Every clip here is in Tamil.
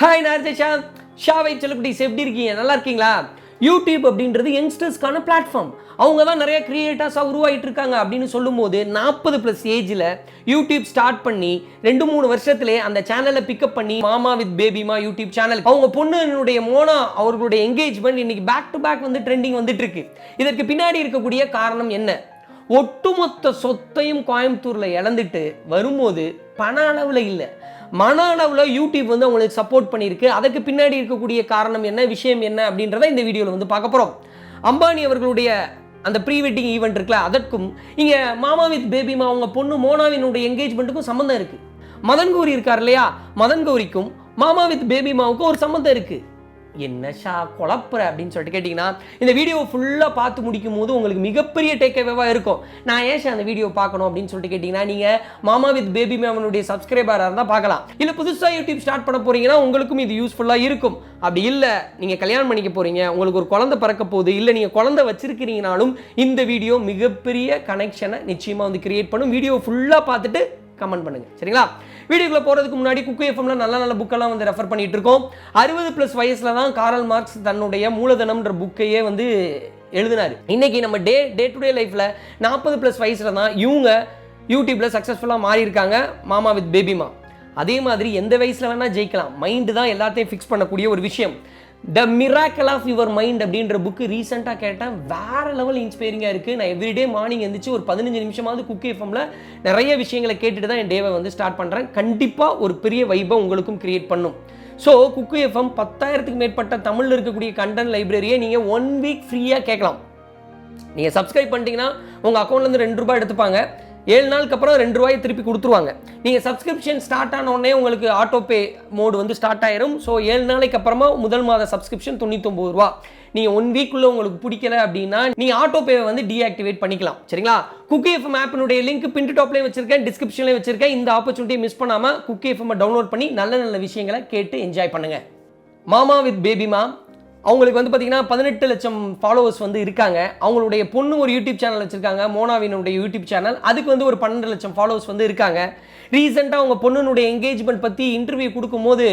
ஹாய் நார்ஜேஷா ஷாவை செல்லக்குட்டிஸ் எப்படி இருக்கீங்க? நல்லா இருக்கீங்களா? யூடியூப் அப்படின்றது யங்ஸ்டர்ஸ்க்கான பிளாட்ஃபார்ம் அவங்க தான் நிறைய க்ரியேட்டர்ஸாக உருவாகிட்டு இருக்காங்க அப்படின்னு சொல்லும்போது நாற்பது ப்ளஸ் ஏஜில் யூடியூப் ஸ்டார்ட் பண்ணி ரெண்டு மூணு வருஷத்துலேயே அந்த சேனலை பிக்கப் பண்ணி மாமா வித் பேபிமா யூடியூப் சேனல் அவங்க பொண்ணுனுடைய மோனா அவர்களுடைய என்கேஜ்மெண்ட் இன்னைக்கு பேக் டு பேக் வந்து ட்ரெண்டிங் வந்துட்டு இருக்கு இதற்கு பின்னாடி இருக்கக்கூடிய காரணம் என்ன? ஒட்டுமொத்த சொத்தையும் கோயம்புத்தூரில் இழந்துட்டு வரும்போது பண அளவில் இல்லை. மன அளவில் யூடியூப் வந்து அவங்களுக்கு சப்போர்ட் பண்ணியிருக்கு. அதுக்கு பின்னாடி இருக்கக்கூடிய காரணம் என்ன விஷயம் என்ன அப்படின்றத இந்த வீடியோவில் வந்து பார்க்க போகிறோம் அம்பானி அவர்களுடைய அந்த ப்ரீ வெட்டிங் ஈவெண்ட் இருக்குல்ல அதற்கும் இங்கே மாமா வித் பேபிமா அவங்க பொண்ணு மோனாவினுடைய என்கேஜ்மெண்ட்டுக்கும் சம்மந்தம் இருக்குது மதன் கௌரி இருக்கார் இல்லையா? மதன் கௌரிக்கும் மாமா வித் பேபிமாவுக்கும் ஒரு சம்மந்தம் இருக்குது என்ன ஷா குழப்புற அப்படின்னு சொல்லிட்டு கேட்டிங்கன்னா இந்த வீடியோ ஃபுல்லாக பார்த்து முடிக்கும் போது உங்களுக்கு மிகப்பெரிய டேக்அவேவாக இருக்கும். நான் ஏன் ஷா அந்த வீடியோ பார்க்கணும் அப்படின்னு சொல்லிட்டு கேட்டிங்கன்னா நீங்கள் மாமா வித் பேபி மேமனுடைய சப்ஸ்கிரைபராக இருந்தால் பார்க்கலாம். இல்லை புதுசாக யூடியூப் ஸ்டார்ட் பண்ண போகிறீங்கன்னா உங்களுக்கும் இது யூஸ்ஃபுல்லாக இருக்கும். அப்படி இல்லை நீங்கள் கல்யாணம் பண்ணிக்க போகிறீங்க உங்களுக்கு ஒரு குழந்தை பிறக்க போகுது இல்லை நீங்கள் குழந்தை வச்சிருக்கிறீங்கனாலும் இந்த வீடியோ மிகப்பெரிய கனெக்ஷனை நிச்சயமாக வந்து கிரியேட் பண்ணும். வீடியோ ஃபுல்லாக பார்த்துட்டு கமெண்ட் பண்ணுங்க. சரிங்களா? வீடியோக்குள்ள போகிறதுக்கு முன்னாடி குக்கு எஃப்எம்ல நல்ல நல்ல புக்கெல்லாம் வந்து ரெஃபர் பண்ணிட்டு இருக்கோம். அறுபது ப்ளஸ் வயசுல தான் காரல் மார்க்ஸ் தன்னுடைய மூலதனம்ன்ற புக்கையே வந்து எழுதினார். இன்னைக்கு நம்ம டே டே டு டே லைஃப்ல நாற்பது ப்ளஸ் வயசுல தான் இவங்க யூடியூப்ல சக்ஸஸ்ஃபுல்லாக மாறி இருக்காங்க மாமா வித் பேபிமா அதே மாதிரி எந்த வயசுல வேணா ஜெயிக்கலாம். மைண்டு தான் எல்லாத்தையும் ஃபிக்ஸ் பண்ணக்கூடிய ஒரு விஷயம். The miracle of your mind அப்படின்ற புக்கு ரீசெண்டாக கேட்டேன். வேற லெவல் இன்ஸ்பைரிங்காக இருக்குது நான் எவ்ரிடே மார்னிங் எந்திரிச்சு ஒரு பதினஞ்சு நிமிஷமாவது குக் எஃப்எம்ல நிறைய விஷயங்களை கேட்டுட்டு தான் என் டேவை வந்து ஸ்டார்ட் பண்ணுறேன் கண்டிப்பாக ஒரு பெரிய வைபை உங்களுக்கும் கிரியேட் பண்ணும். ஸோ குக்கு எஃப்எம் பத்தாயிரத்துக்கு மேற்பட்ட தமிழில் இருக்கக்கூடிய கண்டென்ட் லைப்ரரியை நீங்கள் ஒன் வீக் ஃப்ரீயாக கேட்கலாம். நீங்கள் சப்ஸ்கிரைப் பண்ணிட்டீங்கன்னா உங்கள் அக்கௌண்ட்லேருந்து ரெண்டு ரூபாய் எடுத்துப்பாங்க. ஏழு நாளுக்கு அப்புறம் ரெண்டு ரூபாயை திருப்பி கொடுத்துருவாங்க. நீங்கள் சப்ஸ்கிரிப்ஷன் ஸ்டார்ட் ஆன உடனே உங்களுக்கு ஆட்டோபே மோடு வந்து ஸ்டார்ட் ஆயிரும். ஸோ ஏழு நாளைக்கு அப்புறமா முதல் மாத சப்ஸ்கிரிப்ஷன் தொண்ணூத்தொம்பது ரூபா. நீங்கள் ஒன் வீக்குள்ளே உங்களுக்கு பிடிக்கல அப்படின்னா நீங்கள் ஆட்டோபேவை வந்து டீஆக்டிவேட் பண்ணிக்கலாம். சரிங்களா? குக்கி எஃப்எம் ஆப்பினுடைய லிங்க் பின் டாப்லேயும் வச்சிருக்கேன் டிஸ்கிரிப்ஷன்லேயும் வச்சிருக்கேன். இந்த ஆப்பர்ச்சுனிட்டியை மிஸ் பண்ணாமல் குக்கி எஃப்எம் டவுன்லோட் பண்ணி நல்ல நல்ல விஷயங்களை கேட்டு என்ஜாய் பண்ணுங்கள் மாமா வித் பேபி மாம் அவங்களுக்கு வந்து பார்த்தீங்கன்னா பதினெட்டு லட்சம் ஃபாலோவர்ஸ் வந்து இருக்காங்க. அவங்களுடைய பொண்ணு ஒரு யூடியூப் சேனல் வச்சுருக்காங்க மோனாவினுடைய யூடியூப் சேனல் அதுக்கு வந்து ஒரு பன்னெண்டு லட்சம் ஃபாலோவர்ஸ் வந்து இருக்காங்க. ரீசெண்டாக அவங்க பொண்ணுனுடைய என்கேஜ்மெண்ட் பற்றி இன்டர்வியூ கொடுக்கும்போது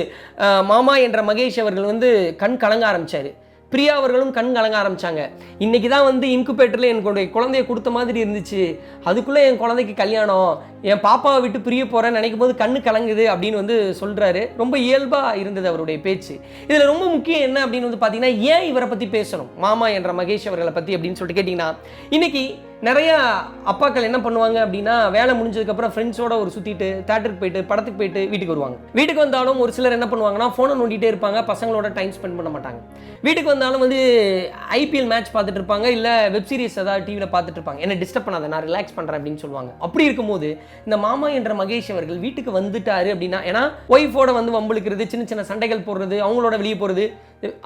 மாமா என்ற மகேஷ் அவர்கள் வந்து கண் கலங்க ஆரம்பித்தார் பிரியா அவர்களும் கண் கலங்க ஆரம்பித்தாங்க இன்றைக்கி தான் வந்து இன்குபேட்டரில் என்னுடைய குழந்தைய கொடுத்த மாதிரி இருந்துச்சு. அதுக்குள்ளே என் குழந்தைக்கு கல்யாணம். என் பாப்பாவை விட்டு பிரிய போகிறேன்னு நினைக்கும் போது கண்ணு கலங்குது அப்படின்னு வந்து சொல்கிறாரு ரொம்ப இயல்பாக இருந்தது அவருடைய பேச்சு. இதில் ரொம்ப முக்கியம் என்ன அப்படின்னு வந்து பார்த்தீங்கன்னா ஏன் இவரை பற்றி பேசணும்? மாமா என்ற மகேஷ் அவர்களை பற்றி அப்படின்னு சொல்லிட்டு கேட்டிங்கன்னா இன்றைக்கி நிறைய அப்பாக்கள் என்ன பண்ணுவாங்க அப்படின்னா வேலை முடிஞ்சதுக்கப்புறம் ஃப்ரெண்ட்ஸோட ஒரு சுற்றிட்டு தேட்டருக்கு போயிட்டு படத்துக்கு போயிட்டு வீட்டுக்கு வருவாங்க. வீட்டுக்கு வந்தாலும் ஒரு சிலர் என்ன பண்ணுவாங்கன்னா ஃபோனை நோண்டிகிட்டே இருப்பாங்க பசங்களோட டைம் ஸ்பெண்ட் பண்ண மாட்டாங்க. வீட்டுக்கு வந்தாலும் வந்து ஐபிஎல் மேட்ச் பார்த்துட்டு இருப்பாங்க இல்லை வெப் சீரிஸ் ஏதாவது டிவியில் பார்த்துட்டு இருப்பாங்க. என்ன டிஸ்டர்ப் பண்ணாத நான் ரிலாக்ஸ் பண்ணுறேன் அப்படின்னு சொல்லுவாங்க. அப்படி இருக்கும்போது இந்த மாமா என்ற மகேஷ் அவர்கள் வீட்டுக்கு வந்துட்டாரு அப்படின்னா ஏன்னா ஒய்ஃபோட வந்து வம்புழுக்கிறது சின்ன சின்ன சண்டைகள் போடுறது அவங்களோட வெளியே போகிறது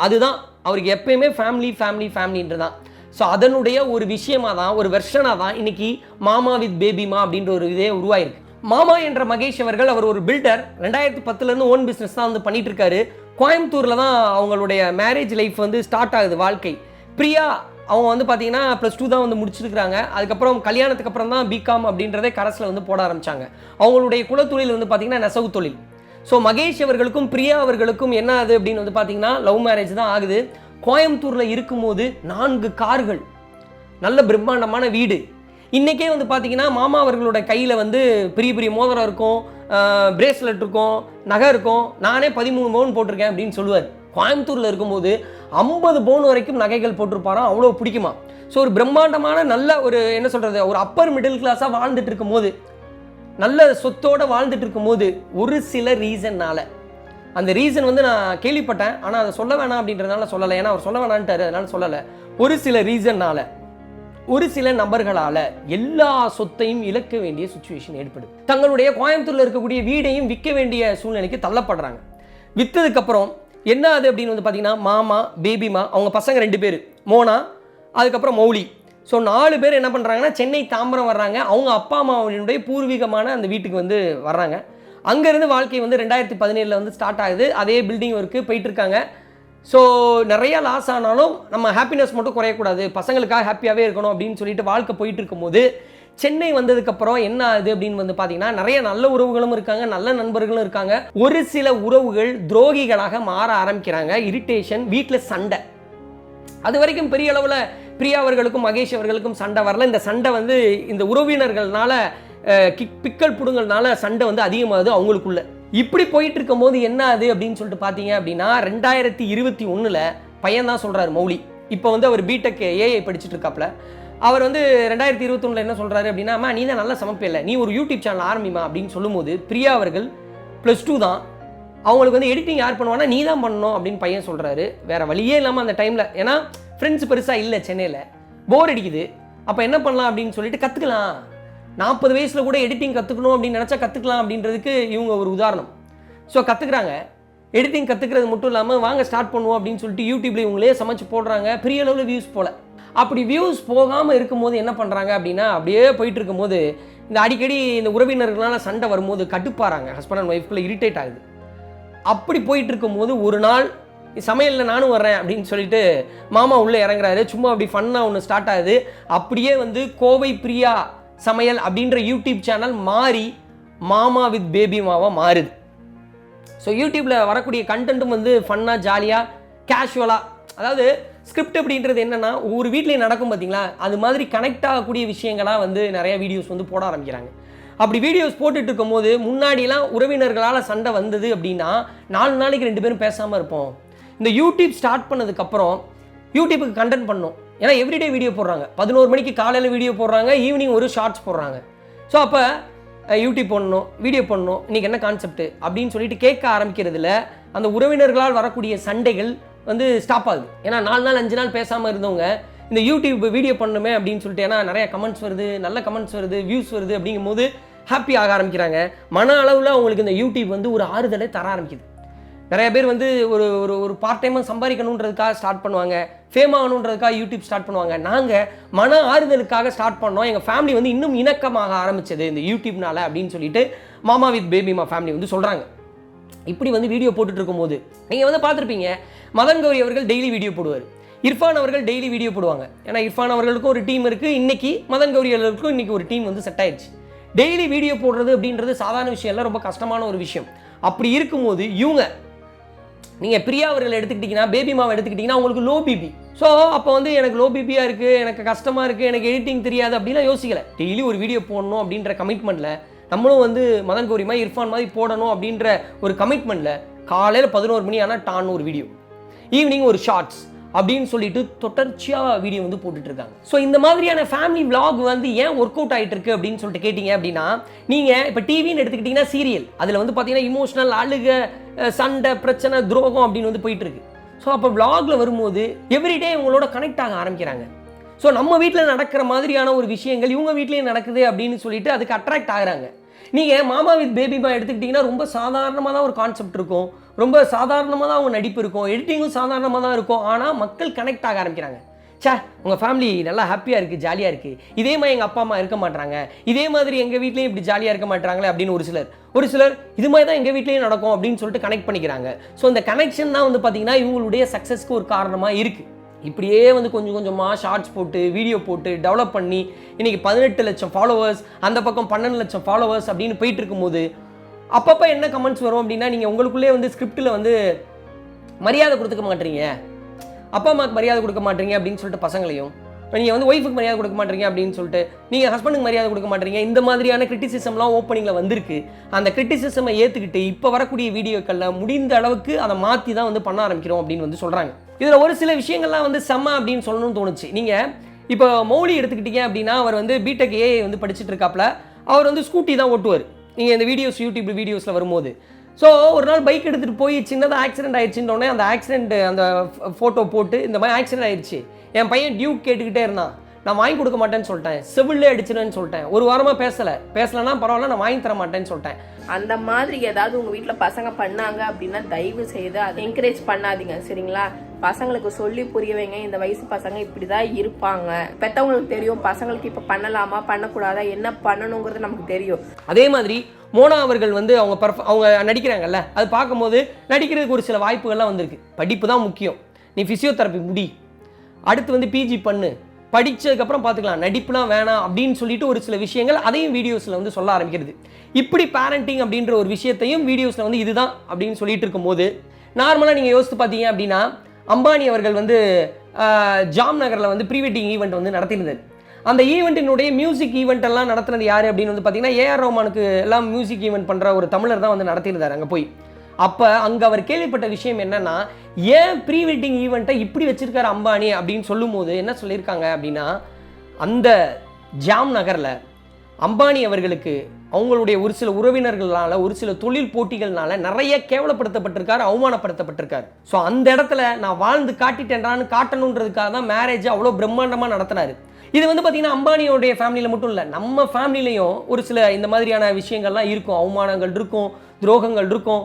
அதுதான் அவருக்கு எப்பயுமே ஃபேமிலி ஃபேமிலி ஃபேமிலின்றது தான் ஸோ அதனுடைய ஒரு விஷயமா தான் ஒரு வெர்ஷனாக தான் இன்னைக்கு மாமா வித் பேபிமா அப்படின்ற ஒரு இதே உருவாயிருக்கு. மாமா என்ற மகேஷ் அவர்கள் அவர் ஒரு பில்டர் ரெண்டாயிரத்தி பத்துலேருந்து ஓன் பிஸ்னஸ் தான் வந்து பண்ணிட்டு இருக்காரு கோயம்புத்தூரில் தான் அவங்களுடைய மேரேஜ் லைஃப் வந்து ஸ்டார்ட் ஆகுது வாழ்க்கை. பிரியா அவங்க வந்து பார்த்தீங்கன்னா ப்ளஸ் டூ தான் வந்து முடிச்சிருக்கிறாங்க. அதுக்கப்புறம் கல்யாணத்துக்கு அப்புறம் தான் பிகாம் அப்படின்றதே கரஸில் வந்து போட ஆரம்பித்தாங்க அவங்களுடைய குலத்தொழில் வந்து பார்த்தீங்கன்னா நெசவு தொழில். ஸோ மகேஷ் அவர்களுக்கும் பிரியா அவர்களுக்கும் என்ன ஆகுது அப்படின்னு வந்து பார்த்தீங்கன்னா லவ் மேரேஜ் தான் ஆகுது. கோயம்புத்தூரில் இருக்கும்போது நான்கு கார்கள். நல்ல பிரம்மாண்டமான வீடு. இன்றைக்கே வந்து பார்த்தீங்கன்னா மாமா அவர்களோட கையில் வந்து பெரிய பெரிய மோதிரம் இருக்கும் பிரேஸ்லெட் இருக்கும் நகை இருக்கும். நானே பதிமூணு பவுன் போட்டிருக்கேன் அப்படின்னு சொல்லுவார். கோயம்புத்தூரில் இருக்கும்போது ஐம்பது பவுன் வரைக்கும் நகைகள் போட்டிருப்பாராம். அவ்வளோ பிடிக்குமா ஸோ ஒரு பிரம்மாண்டமான நல்ல ஒரு என்ன சொல்கிறது ஒரு அப்பர் மிடில் கிளாஸாக வாழ்ந்துட்டு இருக்கும்போது நல்ல சொத்தோடு வாழ்ந்துட்டு இருக்கும்போது ஒரு சில ரீசன்னால் அந்த ரீசன் வந்து நான் கேள்விப்பட்டேன். ஆனால் அதை சொல்ல வேணாம் அப்படின்றதுனால சொல்லலை. ஏன்னா அவர் சொல்ல வேணான்ட்டாரு. அதனால சொல்லலை. ஒரு சில ரீசன்னால ஒரு சில நபர்களால் எல்லா சொத்தையும் இழக்க வேண்டிய சுச்சுவேஷன் ஏற்படுது. தங்களுடைய கோயம்புத்தூரில் இருக்கக்கூடிய வீடையும் விற்க வேண்டிய சூழ்நிலைக்கு தள்ளப்படுறாங்க. விற்றதுக்கப்புறம் என்ன அது அப்படின்னு வந்து பார்த்தீங்கன்னா மாமா பேபிமா அவங்க பசங்க ரெண்டு பேர். மோனா அதுக்கப்புறம் மௌலி. ஸோ நாலு பேர் என்ன பண்ணுறாங்கன்னா சென்னை தாம்பரம் வர்றாங்க. அவங்க அப்பா அம்மாவினுடைய பூர்வீகமான அந்த வீட்டுக்கு வந்து வர்றாங்க. அங்கேருந்து வாழ்க்கை வந்து ரெண்டாயிரத்தி பதினேழில் வந்து ஸ்டார்ட் ஆகுது. அதே பில்டிங் ஒர்க்கு போயிட்டுருக்காங்க. ஸோ நிறையா லாஸ் ஆனாலும் நம்ம ஹாப்பினஸ் மட்டும் குறையக்கூடாது. பசங்களுக்காக ஹாப்பியாகவே இருக்கணும் அப்படின்னு சொல்லிட்டு வாழ்க்கை போயிட்டு இருக்கும்போது சென்னை வந்ததுக்கப்புறம் என்ன ஆகுது அப்படின்னு வந்து பார்த்தீங்கன்னா நிறைய நல்ல உறவுகளும் இருக்காங்க நல்ல நண்பர்களும் இருக்காங்க. ஒரு சில உறவுகள் துரோகிகளாக மாற ஆரம்பிக்கிறாங்க. இரிட்டேஷன் வீட்டில் சண்டை. அது வரைக்கும் பெரிய அளவில் பிரியா அவர்களுக்கும் மகேஷ் அவர்களுக்கும் சண்டை வரல. இந்த சண்டை வந்து இந்த உறவினர்கள்னால கிக் பிக்கல் புடுங்கள்னால சண்டை வந்து அதிகமாகுது அவங்களுக்குள்ள. இப்படி போயிட்டு இருக்கும்போது என்ன ஆகுது அப்படின்னு சொல்லிட்டு பார்த்தீங்க அப்படின்னா ரெண்டாயிரத்தி இருபத்தி ஒன்றில் பையன் தான் சொல்கிறாரு மௌலி. இப்போ வந்து அவர் பிடெக் ஏஐ படிச்சுட்டு இருக்காப்ல அவர் வந்து ரெண்டாயிரத்தி இருபத்தொன்னில் என்ன சொல்கிறாரு அப்படின்னா அம்மா நீ தான் நல்லா சமைப்பில்ல நீ ஒரு யூடியூப் சேனல் ஆரம்பிமா அப்படின்னு சொல்லும்போது பிரியா அவர்கள் ப்ளஸ் டூ தான். அவங்களுக்கு வந்து எடிட்டிங் யார் பண்ணுவானா நீ தான் பண்ணணும் அப்படின்னு பையன் சொல்கிறாரு வேற வழியே இல்லாமல் அந்த டைமில் ஏன்னா ஃப்ரெண்ட்ஸ் பெருசாக இல்லை சென்னையில். போர் அடிக்குது. அப்போ என்ன பண்ணலாம் அப்படின்னு சொல்லிட்டு கற்றுக்கலாம் நாற்பது வயசில் கூட எடிட்டிங் கற்றுக்கணும் அப்படின்னு நினச்சா கற்றுக்கலாம் அப்படின்றதுக்கு இவங்க ஒரு உதாரணம். ஸோ கற்றுக்குறாங்க எடிட்டிங் கற்றுக்கிறது மட்டும் இல்லாமல் வாங்க ஸ்டார்ட் பண்ணுவோம் அப்படின்னு சொல்லிட்டு யூடியூப்ல இவங்களே சமைச்சு போடுறாங்க. பெரிய அளவில் வியூஸ் போல. அப்படி வியூஸ் போகாமல் இருக்கும்போது என்ன பண்ணுறாங்க அப்படின்னா அப்படியே போயிட்டு இருக்கும்போது இந்த அடிக்கடி இந்த உறவினர்களால் சண்டை வரும்போது கட்டுப்பாறாங்க ஹஸ்பண்ட் அண்ட் ஒய்ஃப்குள்ளே இரிட்டேட் ஆகுது. அப்படி போயிட்டு இருக்கும்போது ஒரு நாள் சமையலில் நானும் வர்றேன் அப்படின்னு சொல்லிட்டு மாமா உள்ளே இறங்குறாரு. சும்மா அப்படி ஃபன்னாக ஒன்று ஸ்டார்ட் ஆகுது. அப்படியே வந்து கோவை பிரியா சமையல் அப்படின்ற யூடியூப் சேனல் மாறி மாமா வித் பேபி மாவா மாறுது. ஸோ யூடியூப்பில் வரக்கூடிய கண்டென்ட்டும் வந்து ஃபன்னாக ஜாலியாக கேஷுவலாக அதாவது ஸ்கிரிப்ட் அப்படின்றது என்னென்னா ஒவ்வொரு வீட்லேயும் நடக்கும் பார்த்தீங்களா அது மாதிரி கனெக்ட் ஆகக்கூடிய விஷயங்களாக வந்து நிறைய வீடியோஸ் வந்து போட ஆரம்பிக்கிறாங்க. அப்படி வீடியோஸ் போட்டுட்டு இருக்கும்போது முன்னாடிலாம் உறவினர்களால் சண்டை வந்தது அப்படின்னா நாலு நாளைக்கு ரெண்டு பேரும் பேசாமல் இருப்போம். இந்த யூடியூப் ஸ்டார்ட் பண்ணதுக்கப்புறம் யூடியூப்புக்கு கண்டென்ட் பண்ணணும் ஏன்னா எவ்ரிடே வீடியோ போடுறாங்க. பதினோரு மணிக்கு காலையில் வீடியோ போடுறாங்க ஈவினிங் ஒரு ஷார்ட்ஸ் போடுறாங்க. ஸோ அப்போ யூடியூப் பண்ணணும் வீடியோ பண்ணணும் இன்றைக்கி என்ன கான்செப்ட் அப்படின்னு சொல்லிட்டு கேட்க ஆரம்பிக்கிறதுல அந்த உறவினர்களால் வரக்கூடிய சண்டைகள் வந்து ஸ்டாப் ஆகுது. ஏன்னா நாலு நாள் அஞ்சு நாள் பேசாமல் இருந்தவங்க இந்த யூடியூப் வீடியோ பண்ணணுமே அப்படின்னு சொல்லிட்டு ஏன்னா நிறைய கமெண்ட்ஸ் வருது நல்ல கமெண்ட்ஸ் வருது வியூஸ் வருது அப்படிங்கும்போது ஹாப்பி ஆக ஆரம்பிக்கிறாங்க. மன அளவில் அவங்களுக்கு இந்த யூடியூப் வந்து ஒரு ஆறுதலை தர ஆரம்பிக்குது. நிறைய பேர் வந்து ஒரு ஒரு ஒரு பார்ட் டைமாக சம்பாதிக்கணுன்றதுக்காக ஸ்டார்ட் பண்ணுவாங்க. ஃபேம் ஆகணுன்றதுக்காக யூடியூப் ஸ்டார்ட் பண்ணுவாங்க. நாங்கள் மன ஆறுதலுக்காக ஸ்டார்ட் பண்ணோம். எங்கள் ஃபேமிலி வந்து இன்னும் இணக்கமாக ஆரம்பிச்சது இந்த யூடியூப்னால அப்படின்னு சொல்லிட்டு மாமா வித் பேபிமா ஃபேமிலி வந்து சொல்கிறாங்க இப்படி வந்து வீடியோ போட்டுட்டு இருக்கும்போது நீங்கள் வந்து பார்த்துருப்பீங்க மதன் கௌரி அவர்கள் டெய்லி வீடியோ போடுவார். இர்ஃபான் அவர்கள் டெய்லி வீடியோ போடுவாங்க. ஏன்னா இர்ஃபான் அவர்களுக்கும் ஒரு டீம் இருக்குது இன்னைக்கு மதன் கௌரி அவர்களுக்கும் இன்னைக்கு ஒரு டீம் வந்து செட் ஆயிடுச்சு. டெய்லி வீடியோ போடுறது அப்படின்றது சாதாரண விஷயம் இல்லை ரொம்ப கஷ்டமான ஒரு விஷயம். அப்படி இருக்கும்போது இவங்க நீங்கள் பிரியா அவர்கள் எடுத்துக்கிட்டிங்கன்னா பேபி மாவை எடுத்துக்கிட்டிங்கன்னா உங்களுக்கு லோ பிபி ஸோ அப்போ வந்து எனக்கு லோ பிபியாக இருக்குது எனக்கு கஷ்டமாக இருக்குது எனக்கு எடிட்டிங் தெரியாது அப்படிலாம் யோசிக்கல. டெய்லி ஒரு வீடியோ போடணும் அப்படின்ற கமிட்மெண்ட்டில் நம்மளும் வந்து மதன் கௌரிமா இர்ஃபான் மாதிரி போடணும் அப்படின்ற ஒரு கமிட்மெண்ட்டில் காலையில் பதினோரு மணி ஆனால் டான் ஒரு வீடியோ ஈவினிங் ஒரு ஷார்ட்ஸ் அப்படின்னு சொல்லிட்டு தொடர்ச்சியாக வீடியோ வந்து போட்டுட்டு இருக்காங்க. ஸோ இந்த மாதிரியான ஃபேமிலி விளாக் வந்து ஏன் ஒர்க் அவுட் ஆகிட்டு இருக்கு அப்படின்னு சொல்லிட்டு கேட்டிங்க அப்படின்னா நீங்கள் இப்போ டிவின்னு எடுத்துக்கிட்டிங்கன்னா சீரியல் அதில் வந்து பார்த்தீங்கன்னா இமோஷனல் அழுக சண்டை பிரச்சனை துரோகம் அப்படின்னு வந்து போயிட்டு இருக்கு ஸோ அப்போ vlogல வரும்போது எவ்ரிடே இவங்களோட கனெக்ட் ஆக ஆரம்பிக்கிறாங்க. ஸோ நம்ம வீட்டில் நடக்கிற மாதிரியான ஒரு விஷயங்கள் இவங்க வீட்லேயும் நடக்குது அப்படின்னு சொல்லிட்டு அதுக்கு அட்ராக்ட் ஆகிறாங்க. நீங்கள் மாமா வித் பேபிமா எடுத்துக்கிட்டிங்கன்னா ரொம்ப சாதாரணமாக தான் ஒரு கான்செப்ட் இருக்கும். ரொம்ப சாதாரணமாக தான் அவங்க நடிப்பு இருக்கும். எடிட்டிங்கும் சாதாரணமாக தான் இருக்கும். ஆனால் மக்கள் கனெக்ட் ஆக ஆரம்பிக்கிறாங்க. ச்சே உங்கள் ஃபேமிலி நல்லா ஹாப்பியாக இருக்குது ஜாலியாக இருக்குது இதே மாதிரி எங்கள் அப்பா அம்மா இருக்க மாட்டாங்க இதே மாதிரி எங்கள் வீட்லேயும் இப்படி ஜாலியாக இருக்க மாட்டாங்களே அப்படின்னு ஒரு சிலர். ஒரு சிலர் இது மாதிரி தான் எங்கள் வீட்லேயும் நடக்கும் அப்படின்னு சொல்லிட்டு கனெக்ட் பண்ணிக்கிறாங்க. ஸோ இந்த கனெக்ஷன் தான் வந்து பார்த்தீங்கன்னா இவங்களுடைய சக்ஸஸ்க்கு ஒரு காரணமாக இருக்குது இப்படியே வந்து கொஞ்சம் கொஞ்சமாக ஷார்ட்ஸ் போட்டு வீடியோ போட்டு டெவலப் பண்ணி இன்றைக்கி பதினெட்டு லட்சம் ஃபாலோவர்ஸ் அந்த பக்கம் பன்னெண்டு லட்சம் ஃபாலோவர்ஸ் அப்படின்னு போயிட்டு இருக்கும்போது அப்பப்போ என்ன கமெண்ட்ஸ் வரும் அப்படின்னா நீங்கள் உங்களுக்குள்ளே வந்து ஸ்கிரிப்டில் வந்து மரியாதை கொடுத்துக்க மாட்டீங்க. அப்பா அம்மாவுக்கு மரியாதை கொடுக்க மாட்டீங்க அப்படின்னு சொல்லிட்டு பசங்களையும் நீங்கள் வந்து ஒய்ஃபுக்கு மரியாதை கொடுக்க மாட்டீங்க அப்படின்னு சொல்லிட்டு நீங்கள் ஹஸ்பண்டுக்கு மரியாதை கொடுக்க மாட்டீங்க. இந்த மாதிரியான கிரிட்டிசிசம்லாம் ஓப்பனிங்கில் வந்திருக்கு. அந்த கிரிட்டிசிசமை ஏற்றுக்கிட்டு இப்போ வரக்கூடிய வீடியோக்களில் முடிந்த அளவுக்கு அதை மாற்றி தான் வந்து பண்ண ஆரம்பிக்கிறோம் அப்படின்னு வந்து சொல்கிறாங்க இதில் ஒரு சில விஷயங்கள்லாம் வந்து செம்ம அப்படின்னு சொல்லணும்னு தோணுச்சு. நீங்கள் இப்போ மௌலி எடுத்துக்கிட்டீங்க அப்படின்னா அவர் வந்து பிடெக் ஏ வந்து படிச்சுட்டு இருக்காப்ல அவர் வந்து ஸ்கூட்டி தான் ஓட்டுவார். நீங்கள் இந்த வீடியோஸ் யூடியூப் வீடியோஸில் வரும்போது. ஸோ ஒரு நாள் பைக் எடுத்துகிட்டு போய் சின்னதாக ஆக்சிடென்ட் ஆயிடுச்சுன்னு உடனே அந்த ஆக்சிடென்ட் அந்த ஃபோட்டோ போட்டு இந்த மாதிரி ஆக்சிடென்ட் ஆயிடுச்சு. என் பையன் டியூக் கேட்டுக்கிட்டே இருந்தான். நான் வாங்கி கொடுக்க மாட்டேன்னு சொல்லிட்டேன். சிவில்லே அடிச்சிடுன்னு சொல்லிட்டேன். ஒரு வாரமாக பேசலை. பேசலைன்னா பரவாயில்ல நான் வாங்கி தர மாட்டேன்னு சொல்லிட்டேன். அந்த மாதிரி ஏதாவது உங்க வீட்ல பசங்க பண்ணாங்க அப்படின்னா தயவு செய்து அதை என்கரேஜ் பண்ணாதீங்க சரிங்களா? பசங்களுக்கு சொல்லி புரிய வைங்க. இந்த வயசு பசங்க இப்படிதான் இருப்பாங்க. பெத்தவங்களுக்கு தெரியும் பசங்களுக்கு இப்ப பண்ணலாமா பண்ணக்கூடாதா என்ன பண்ணணுங்கிறது நமக்கு தெரியும். அதே மாதிரி மோனா அவர்கள் வந்து அவங்க பர்ஃப அவங்க நடிக்கிறாங்கல்ல அது பார்க்கும்போது நடிக்கிறதுக்கு ஒரு சில வாய்ப்புகள்லாம் வந்திருக்கு. படிப்பு தான் முக்கியம். நீ ஃபிசியோதெரப்பி முடி. அடுத்து வந்து பிஜி பண்ணு. படிச்சதுக்கப்புறம் பார்த்துக்கலாம். நடிப்புலாம் வேணாம் அப்படின்னு சொல்லிட்டு ஒரு சில விஷயங்கள் அதையும் வீடியோஸில் வந்து சொல்ல ஆரம்பிக்கிறது. இப்படி பேரண்டிங் அப்படின்ற ஒரு விஷயத்தையும் வீடியோஸில் வந்து இதுதான் அப்படின்னு சொல்லிட்டு இருக்கும்போது நார்மலாக நீங்கள் யோசித்து பார்த்தீங்க அப்படின்னா அம்பானி அவர்கள் வந்து ஜாம் நகரில் வந்து ப்ரீ வெட்டிங் ஈவெண்ட் வந்து நடத்தியிருந்தது அந்த ஈவெண்ட்டினுடைய மியூசிக் ஈவெண்ட் எல்லாம் நடத்துனது யார் அப்படின்னு வந்து பார்த்தீங்கன்னா ஏஆர் ரோமானுக்கு எல்லாம் மியூசிக் ஈவெண்ட் பண்ணுற ஒரு தமிழர் தான் வந்து நடத்தியிருந்தார் அங்கே போய். அப்போ அங்கே அவர் கேள்விப்பட்ட விஷயம் என்னன்னா ஏன் ப்ரீ வெட்டிங் ஈவெண்ட்டை இப்படி வச்சிருக்காரு அம்பானி அப்படின்னு சொல்லும்போது என்ன சொல்லியிருக்காங்க அப்படின்னா அந்த ஜாம் நகரில் அம்பானி அவர்களுக்கு அவங்களுடைய ஒரு சில உறவினர்களால் ஒரு சில தொழில் போட்டிகள்னால நிறைய கேவலப்படுத்தப்பட்டிருக்காரு அவமானப்படுத்தப்பட்டிருக்காரு. ஸோ அந்த இடத்துல நான் வாழ்ந்து காட்டிட்டேன்றான்னு காட்டணுன்றதுக்காக தான் மேரேஜ் அவ்வளோ பிரம்மாண்டமாக நடத்தினாரு. இது வந்து பார்த்தீங்கன்னா அம்பானியோடைய ஃபேமிலியில் மட்டும் இல்லை நம்ம ஃபேமிலிலையும் ஒரு சில இந்த மாதிரியான விஷயங்கள்லாம் இருக்கும். அவமானங்கள் இருக்கும் துரோகங்கள் இருக்கும்.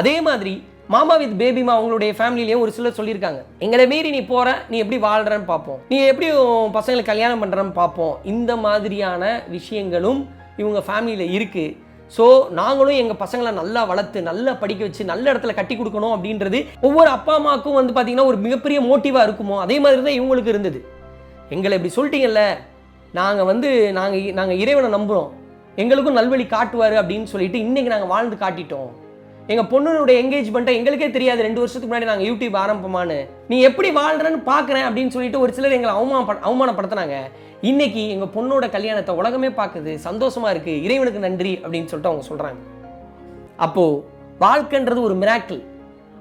அதே மாதிரி மாமா வித் பேபிமா அவங்களுடைய ஃபேமிலிலையும் ஒரு சிலர் சொல்லியிருக்காங்க. எங்களை மீறி நீ போகிற நீ எப்படி வாழ்கிறன்னு பார்ப்போம். நீ எப்படி பசங்களை பசங்களுக்கு கல்யாணம் பண்ணுறன்னு பார்ப்போம். இந்த மாதிரியான விஷயங்களும் இவங்க ஃபேமிலியில் இருக்குது ஸோ நாங்களும் எங்கள் பசங்களை நல்லா வளர்த்து நல்லா படிக்க வச்சு நல்ல இடத்துல கட்டி கொடுக்கணும் அப்படின்றது ஒவ்வொரு அப்பா அம்மாவுக்கும் வந்து பார்த்திங்கன்னா ஒரு மிகப்பெரிய மோட்டிவாக இருக்குமோ? அதே மாதிரி தான் இவங்களுக்கு இருந்தது. எங்களை இப்படி சொல்லிட்டீங்கல்ல நாங்கள் வந்து நாங்கள் நாங்கள் இறைவனை நம்புகிறோம் எங்களுக்கும் நல்வழி காட்டுவார் அப்படின்னு சொல்லிட்டு இன்றைக்கி நாங்கள் வாழ்ந்து காட்டிட்டோம். எங்கள் பொண்ணுடைய என்கேஜ்மெண்ட்டை எங்களுக்கே தெரியாது. ரெண்டு வருஷத்துக்கு முன்னாடி நாங்கள் யூடியூப் ஆரம்பமானு நீ எப்படி வாழ்றன்னு பார்க்குறேன் அப்படின்னு சொல்லிட்டு ஒரு சிலர் எங்களை அவமான அவமானப்படுத்தினாங்க. இன்னைக்கு எங்கள் பொண்ணோட கல்யாணத்தை உலகமே பார்க்குது சந்தோஷமாக இருக்குது இறைவனுக்கு நன்றி அப்படின்னு சொல்லிட்டு அவங்க சொல்கிறாங்க அப்போது வாழ்க்கைன்றது ஒரு மிராக்கிள்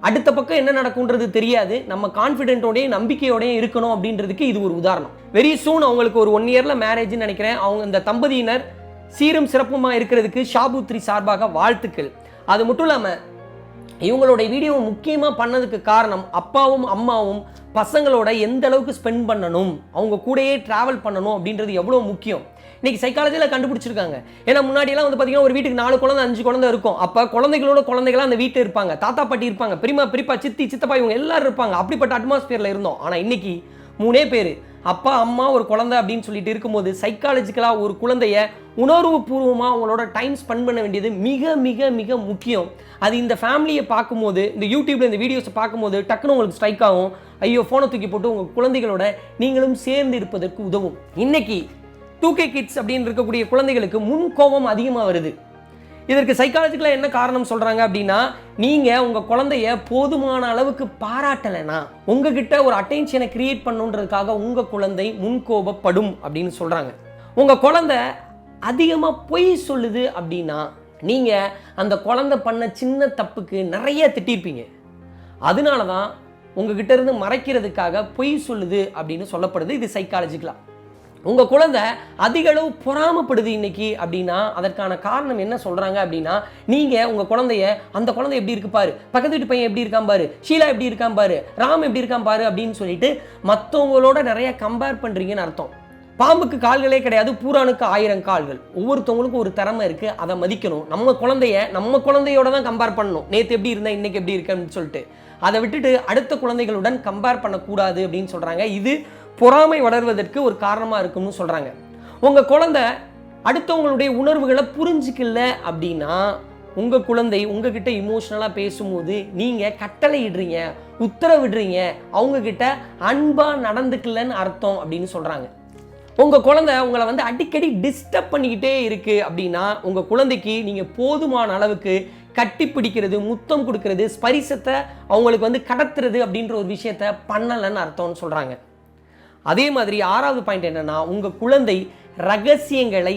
அடுத்த பக்கம் என்ன நடக்கும்ன்றது தெரியாது. நம்ம கான்ஃபிடென்ட்டோடையும் நம்பிக்கையோடையும் இருக்கணும் அப்படின்றதுக்கு இது ஒரு உதாரணம். வெரி சூன் அவங்களுக்கு ஒரு ஒன் இயரில் மேரேஜ்னு நினைக்கிறேன். அவங்க இந்த தம்பதியினர் சீரும் சிறப்புமா இருக்கிறதுக்கு ஷாபுத்ரி சார்பாக வாழ்த்துக்கள். அது மட்டும் இல்லாமல் இவங்களுடைய வீடியோ முக்கியமாக பண்ணதுக்கு காரணம் அப்பாவும் அம்மாவும் பசங்களோட எந்த அளவுக்கு ஸ்பெண்ட் பண்ணணும் அவங்க கூடயே ட்ராவல் பண்ணணும் அப்படின்றது எவ்வளோ முக்கியம். இன்னைக்கு சைக்காலஜியில் கண்டுபிடிச்சிருக்காங்க. ஏன்னா முன்னாடியெல்லாம் வந்து பார்த்தீங்கன்னா ஒரு வீட்டுக்கு நாலு குழந்தை அஞ்சு குழந்தை இருக்கும். அப்போ குழந்தைகளோட குழந்தைகளாக அந்த வீட்டில் இருப்பாங்க. தாத்தா பாட்டி இருப்பாங்க. பெரியமா பெரியப்பா சித்தி சித்தப்பா இவங்க எல்லாரும் இருப்பாங்க. அப்படிப்பட்ட அட்மாஸ்பியரில் இருந்தோம். ஆனால் இன்னைக்கு மூணே பேர். அப்பா அம்மா ஒரு குழந்தை அப்படின்னு சொல்லிட்டு இருக்கும்போது சைக்காலஜிக்கலாக ஒரு குழந்தைய உணர்வு பூர்வமாக அவங்களோட டைம் ஸ்பெண்ட் பண்ண வேண்டியது மிக மிக மிக முக்கியம். அது இந்த ஃபேமிலியை பார்க்கும்போது இந்த யூடியூப்ல இந்த வீடியோஸை பார்க்கும்போது டக்குன்னு உங்களுக்கு ஸ்ட்ரைக் ஆகும். ஐயோ ஃபோனை தூக்கி போட்டு உங்கள் குழந்தைகளோட நீங்களும் சேர்ந்து இருப்பதற்கு உதவும். இன்னைக்கு டூ கே கிட்ஸ் அப்படின்னு இருக்கக்கூடிய குழந்தைகளுக்கு முன் கோபம் அதிகமாக வருது. இதற்கு சைக்காலஜிக்கலாக என்ன காரணம் சொல்கிறாங்க அப்படின்னா நீங்கள் உங்கள் குழந்தைய போதுமான அளவுக்கு பாராட்டலைனா உங்ககிட்ட ஒரு அட்டென்ஷனை கிரியேட் பண்ணுன்றதுக்காக உங்கள் குழந்தை முன்கோபப்படும் அப்படின்னு சொல்கிறாங்க உங்கள் குழந்தை அதிகமாக பொய் சொல்லுது அப்படின்னா நீங்கள் அந்த குழந்தை பண்ண சின்ன தப்புக்கு நிறைய திட்டிருப்பீங்க. அதனால தான் உங்ககிட்ட இருந்து மறைக்கிறதுக்காக பொய் சொல்லுது அப்படின்னு சொல்லப்படுது. இது சைக்காலஜிக்கலாக உங்கள் குழந்தை அதிகளவு பொறாமப்படுது இன்னைக்கு அப்படின்னா அதற்கான காரணம் என்ன சொல்கிறாங்க அப்படின்னா நீங்கள் உங்கள் குழந்தைய அந்த குழந்தை எப்படி இருக்கு பாரு? பக்கத்து வீட்டு பையன் எப்படி இருக்கான் பாரு? ஷீலா எப்படி இருக்கான் பாரு? ராம் எப்படி இருக்கான் பாரு? அப்படின்னு சொல்லிட்டு மற்றவங்களோட நிறைய கம்பேர் பண்ணுறீங்கன்னு அர்த்தம். பாம்புக்கு கால்களே கிடையாது பூரானுக்கு ஆயிரம் கால்கள். ஒவ்வொருத்தவங்களுக்கும் ஒரு திறமை இருக்கு அதை மதிக்கணும். நம்ம குழந்தைய நம்ம குழந்தையோட தான் கம்பேர் பண்ணணும். நேற்று எப்படி இருந்தா இன்னைக்கு எப்படி இருக்கன்னு சொல்லிட்டு. அதை விட்டுட்டு அடுத்த குழந்தைகளுடன் கம்பேர் பண்ணக்கூடாது அப்படின்னு சொல்றாங்க. இது பொறாமை வளர்வதற்கு ஒரு காரணமாக இருக்கும்னு சொல்கிறாங்க உங்கள் குழந்தை அடுத்தவங்களுடைய உணர்வுகளை புரிஞ்சிக்கல அப்படின்னா உங்கள் குழந்தை உங்ககிட்ட இமோஷனலாக பேசும்போது நீங்கள் கட்டளை இடுறீங்க உத்தரவிடுறீங்க அவங்கக்கிட்ட அன்பாக நடந்துக்கலன்னு அர்த்தம் அப்படின்னு சொல்கிறாங்க உங்கள் குழந்தை உங்களை வந்து அடிக்கடி டிஸ்டர்ப் பண்ணிக்கிட்டே இருக்குது அப்படின்னா உங்கள் குழந்தைக்கு நீங்கள் போதுமான அளவுக்கு கட்டி பிடிக்கிறது முத்தம் கொடுக்கறது ஸ்பரிசத்தை அவங்களுக்கு வந்து கடத்துறது அப்படின்ற ஒரு விஷயத்த பண்ணலைன்னு அர்த்தம்னு சொல்கிறாங்க அதே மாதிரி ஆறாவது பாயிண்ட் என்னன்னா உங்கள் குழந்தை ரகசியங்களை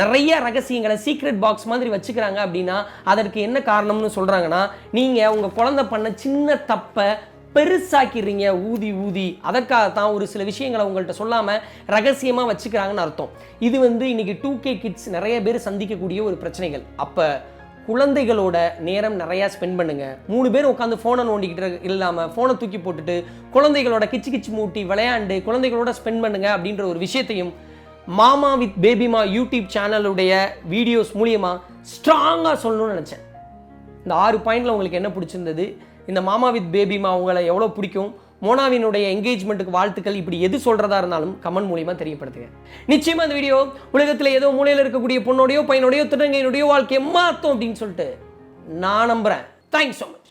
நிறைய ரகசியங்களை சீக்ரெட் பாக்ஸ் மாதிரி வச்சுக்கிறாங்க அப்படின்னா அதற்கு என்ன காரணம்னு சொல்கிறாங்கன்னா நீங்கள் உங்கள் குழந்தை பண்ண சின்ன தப்பை பெருசாக்கிடுறீங்க ஊதி ஊதி. அதற்காக தான் ஒரு சில விஷயங்களை உங்கள்கிட்ட சொல்லாமல் ரகசியமாக வச்சுக்கிறாங்கன்னு அர்த்தம். இது வந்து இன்னைக்கு டூ கே கிட்ஸ் நிறைய பேர் சந்திக்கக்கூடிய ஒரு பிரச்சனைகள். அப்போ குழந்தைகளோட நேரம் நிறையா ஸ்பெண்ட் பண்ணுங்க. மூணு பேர் உட்காந்து ஃபோனை நோண்டிக்கிட்டு இல்லாமல் ஃபோனை தூக்கி போட்டுட்டு குழந்தைகளோட கிச்சு கிச்சு மூட்டி விளையாண்டு குழந்தைகளோட ஸ்பெண்ட் பண்ணுங்க அப்படின்ற ஒரு விஷயத்தையும் மாமா வித் பேபிமா யூடியூப் சேனலுடைய வீடியோஸ் மூலியமாக ஸ்ட்ராங்காக சொல்லணும்னு நினச்சேன். இந்த ஆறு பாயிண்டில் உங்களுக்கு என்ன பிடிச்சிருந்தது? இந்த மாமா வித் பேபிமா உங்களை எவ்வளோ பிடிக்கும்? மோனாவினுடைய என்கேஜ்மெண்ட்டுக்கு வாழ்த்துக்கள். இப்படி எது சொல்கிறதா இருந்தாலும் கமெண்ட் மூலியமாக தெரியப்படுத்துங்க. நிச்சயமாக அந்த வீடியோ உலகத்தில் ஏதோ மூலையில் இருக்கக்கூடிய பொண்ணோடையோ பையனோடையோ திருநங்கையினுடைய வாழ்க்கையை மாற்றும் அப்படின்னு சொல்லிட்டு நான் நம்புகிறேன் தேங்க்ஸ் ஸோ மச்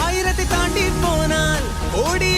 ஆயிரத்தை தாண்டி போனால் ஓடிய